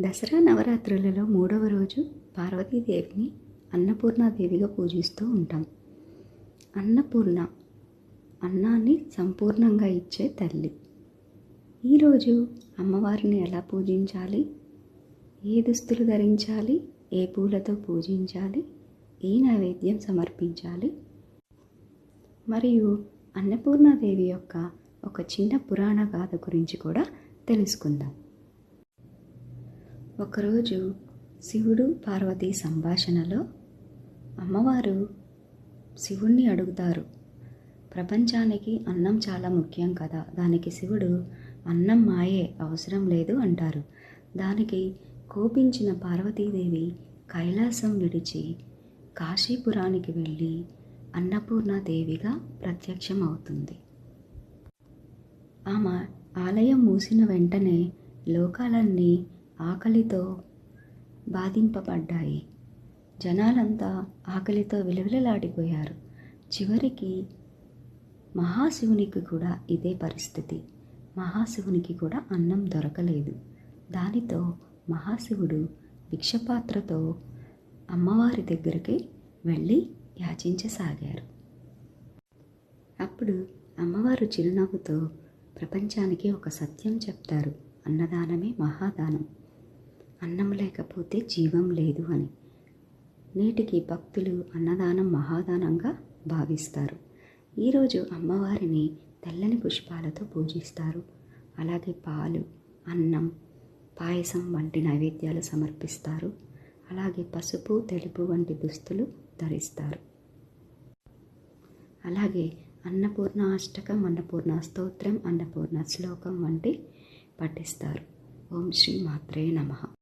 దసరా నవరాత్రులలో మూడవ రోజు పార్వతీదేవిని అన్నపూర్ణాదేవిగా పూజిస్తూ ఉంటాం. అన్నపూర్ణ అన్నాన్ని సంపూర్ణంగా ఇచ్చే తల్లి. ఈరోజు అమ్మవారిని ఎలా పూజించాలి? ఏ దుస్తులు ధరించాలి? ఏ పూలతో పూజించాలి? ఏ నైవేద్యం సమర్పించాలి? మరియు అన్నపూర్ణాదేవి యొక్క ఒక చిన్న పురాణ గాథ గురించి కూడా తెలుసుకుందాం. ఒకరోజు శివుడు పార్వతి సంభాషణలో అమ్మవారు శివుణ్ణి అడుగుతారు. ప్రపంచానికి అన్నం చాలా ముఖ్యం కదా దానికి శివుడు అన్నం మాయే అవసరం లేదు అంటారు. దానికి కోపించిన పార్వతీదేవి కైలాసం విడిచి కాశీపురానికి వెళ్ళి అన్నపూర్ణాదేవిగా ప్రత్యక్షం అవుతుంది ఆమె ఆలయం మూసిన వెంటనే లోకాలన్నీ ఆకలితో బాధింపబడ్డాయి. జనాలంతా ఆకలితో విలవిలలాడిపోయారు. చివరికి మహాశివునికి కూడా ఇదే పరిస్థితి. మహాశివునికి కూడా అన్నం దొరకలేదు. దానితో మహాశివుడు భిక్షపాత్రతో అమ్మవారి దగ్గరికి వెళ్ళి యాచించసాగారు. అప్పుడు అమ్మవారు చిరునవ్వుతో ప్రపంచానికి ఒక సత్యం చెప్తారు అన్నదానమే మహాదానం. అన్నం లేకపోతే జీవం లేదు అని. నేటికి భక్తులు అన్నదానం మహాదానంగా భావిస్తారు. ఈరోజు అమ్మవారిని తెల్లని పుష్పాలతో పూజిస్తారు. అలాగే పాలు అన్నం పాయసం వంటి నైవేద్యాలు సమర్పిస్తారు. అలాగే పసుపు తెలుపు వంటి దుస్తులు ధరిస్తారు. అలాగే అన్నపూర్ణ అష్టకం అన్నపూర్ణ స్తోత్రం అన్నపూర్ణ శ్లోకం వంటి పఠిస్తారు. ఓం శ్రీ మాత్రే నమః.